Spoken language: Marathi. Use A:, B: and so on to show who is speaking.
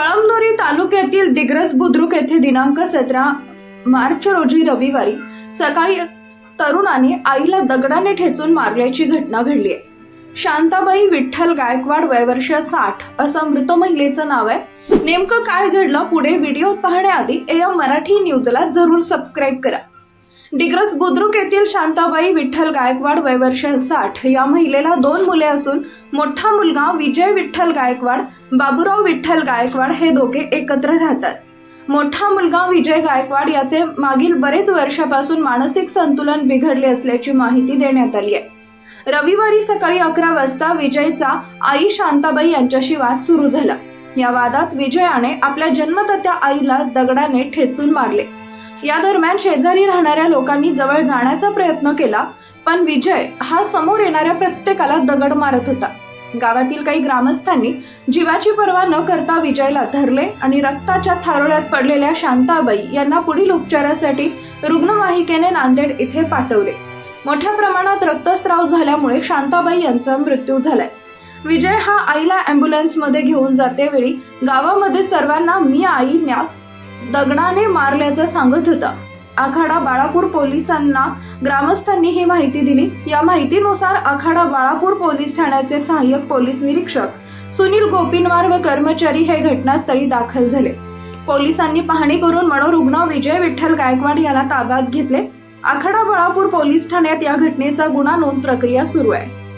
A: कळमनुरी तालुक्यातील दिग्रस बुद्रुक येथे दिनांक सतरा मार्च रोजी रविवारी सकाळी तरुणाने आईला दगडाने ठेचून मारल्याची घटना घडली आहे. शांताबाई विठ्ठल गायकवाड वयवर्ष साठ असं मृत महिलेचं नाव आहे. नेमकं काय घडलं पुढे व्हिडिओ पाहण्याआधी या मराठी न्यूजला जरूर सबस्क्राईब करा. डिग्रस बुद्रुक येथील शांताबाई विठ्ठल गायकवाड वयवर्ष साठ या महिलेला दोन मुले असून मोठा मुलगा विजय विठ्ठल गायकवाड बाबूराव विठ्ठल गायकवाड हे दोघे एकत्र राहतात. मोठा मुलगा विजय गायकवाड याचे मागील बरेच वर्षापासून मानसिक संतुलन बिघडले असल्याची माहिती देण्यात आली आहे. रविवारी सकाळी अकरा वाजता विजयचा आई शांताबाई यांच्याशी वाद सुरू झाला. या वादात विजयाने आपल्या जन्मदात्या आईला दगडाने ठेचून मारले. या दरम्यान शेजारी राहणाऱ्या लोकांनी जवळ जाण्याचा प्रयत्न केला पण विजय हा समोर येणाऱ्या प्रत्येकाला दगड मारत होता. गावातील काही ग्रामस्थांनी जीवाची पर्वा न करता विजयला धरले आणि रक्ताच्या थारोळ्यात पडलेल्या शांताबाई यांना पुढील उपचारासाठी रुग्णवाहिकेने नांदेड इथे पाठवले. मोठ्या प्रमाणात रक्तस्राव झाल्यामुळे शांताबाई यांचा मृत्यू झालाय. विजय हा आईला अँब्युलन्समध्ये घेऊन जाते वेळी गावामध्ये सर्वांना मी आई न्या दगडाने मारल्याचं सांगत होता. आखाडा बाळापूर पोलिसांना ग्रामस्थांनी ही माहिती दिली. या माहितीनुसार आखाडा बाळापूर पोलीस ठाण्याचे सहाय्यक पोलीस निरीक्षक सुनील गोपिनवार व कर्मचारी हे घटनास्थळी दाखल झाले. पोलिसांनी पाहणी करून मनोरुग्ण विजय विठ्ठल गायकवाड याला ताब्यात घेतले. आखाडा बाळापूर पोलीस ठाण्यात या घटनेचा गुन्हा नोंद प्रक्रिया सुरू आहे.